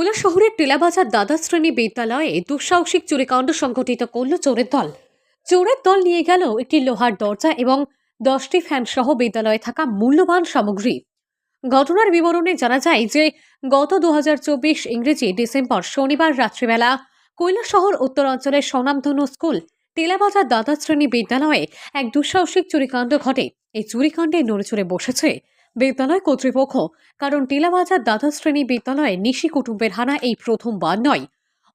কৈলাসহরের টেলাবাজার দ্বাদশ শ্রেণি বিদ্যালয়ে দুঃসাহসিক চুরিকাণ্ড সংঘটিত করল চোরের দল। চোরের দল নিয়ে গেল একটি লোহার দরজা এবং দশটি ফ্যান সহ বিদ্যালয়ে থাকা মূল্যবান সামগ্রী। ঘটনার বিবরণে জানা যায় যে, গত দু হাজার চব্বিশ ইংরেজি ডিসেম্বর শনিবার রাত্রিবেলা কৈলাসহর উত্তরাঞ্চলের স্বনামধন্য স্কুল টেলাবাজার দ্বাদশ শ্রেণি বিদ্যালয়ে এক দুঃসাহসিক চুরিকাণ্ড ঘটে। এই চুরিকাণ্ডে নড়েচড়ে বসেছে বিদ্যালয় কর্তৃপক্ষ, কারণ টিলাবাজার দ্বাদশ শ্রেণি বিদ্যালয়ে নিশি কুটুম্বের হানা এই প্রথমবার নয়।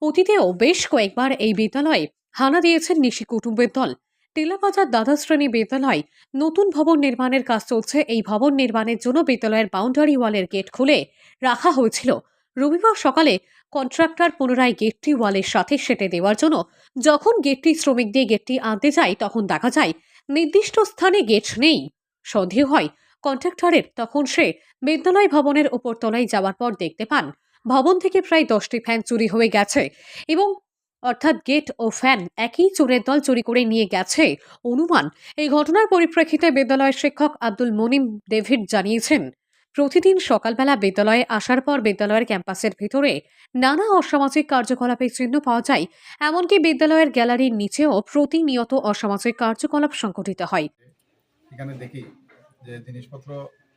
অতীতেও বেশ কয়েকবার এই বিদ্যালয়ে হানা দিয়েছেন নিশি কুটুম্বের দল। টিলাবাজার দ্বাদশ শ্রেণি বিদ্যালয় নতুন ভবন নির্মাণের কাজ চলছে। এই ভবন নির্মাণের জন্য বিদ্যালয়ের বাউন্ডারি ওয়ালের গেট খুলে রাখা হয়েছিল। রবিবার সকালে কন্ট্রাক্টর পুনরায় গেটটি ওয়ালের সাথে সেটে দেওয়ার জন্য যখন গেটটি শ্রমিক দিয়ে গেটটি আনতে যায়, তখন দেখা যায় নির্দিষ্ট স্থানে গেট নেই। সন্দেহ হয় কন্ট্রাক্টরের তখন সে বিদ্যালয় ভবনের উপর তলায় যাওয়ার পর দেখতে পান, ভবন থেকে প্রায় দশটি ফ্যান চুরি হয়ে গেছে এবং অর্থাৎ গেট ও ফ্যান একই চোরের দল চুরি করে নিয়ে গেছে অনুমান। এই ঘটনার পরিপ্রেক্ষিতে বিদ্যালয়ের শিক্ষক আব্দুল মনিম ডেভিড জানিয়েছেন, প্রতিদিন সকালবেলা বিদ্যালয়ে আসার পর বিদ্যালয়ের ক্যাম্পাসের ভিতরে নানা অসামাজিক কার্যকলাপের চিহ্ন পাওয়া যায়, এমনকি বিদ্যালয়ের গ্যালারির নিচেও প্রতিনিয়ত অসামাজিক কার্যকলাপ সংঘটিত হয়। এখানে দেখি যে জিনিসপত্র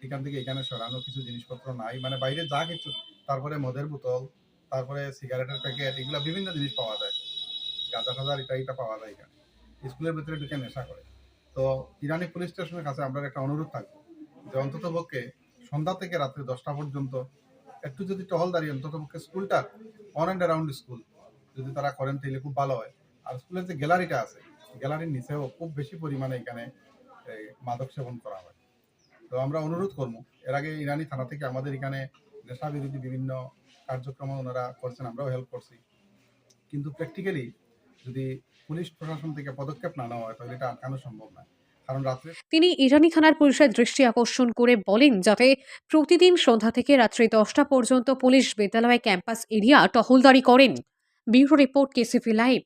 এখান থেকে এখানে সরানো কিছু জিনিসপত্র নাই। মানে বাইরে যা কিছু, তারপরে মদের বোতল, তারপরে সিগারেটের প্যাকেট, এগুলো বিভিন্ন জিনিস পাওয়া যায়। গাঁজা টাজা এটা এটা পাওয়া যায় এখানে। স্কুলের ভিতরে ঢুকে নেশা করে। তো ইরানি পুলিশ স্টেশনের কাছে আমরা একটা অনুরোধ থাকব যে অন্তত পক্ষে সন্ধ্যা থেকে রাত্রি দশটা পর্যন্ত একটু যদি টহলদারি অন্তত পক্ষে স্কুলটা অন অ্যান্ড অ্যারাউন্ড স্কুল যদি তারা করেন তাহলে খুব ভালো হয়। আর স্কুলের যে গ্যালারিটা আছে, গ্যালারির নিচেও খুব বেশি পরিমাণে এখানে মাদক সেবন করা হয়। তো আমরা অনুরোধ করব, এর আগে ইরানি থানা থেকে আমাদের এখানে নেশা বিরোধী বিভিন্ন কার্যক্রম ওনারা করছেন, আমরাও হেল্প করছি। কিন্তু প্র্যাকটিক্যালি যদি পুলিশ প্রশাসন থেকে পদক্ষেপ না নেওয়া হয়, তাহলে এটা আটকানো সম্ভব নয়। তিনি ইরানি থানার পুলিশের দৃষ্টি আকর্ষণ করে বলেন, যাতে প্রতিদিন সন্ধ্যা থেকে রাত্রি দশটা পর্যন্ত পুলিশ বিদ্যালয় ক্যাম্পাস এরিয়া টহলদারি করেন। ব্যুরো রিপোর্ট কেসিফি লাইভ।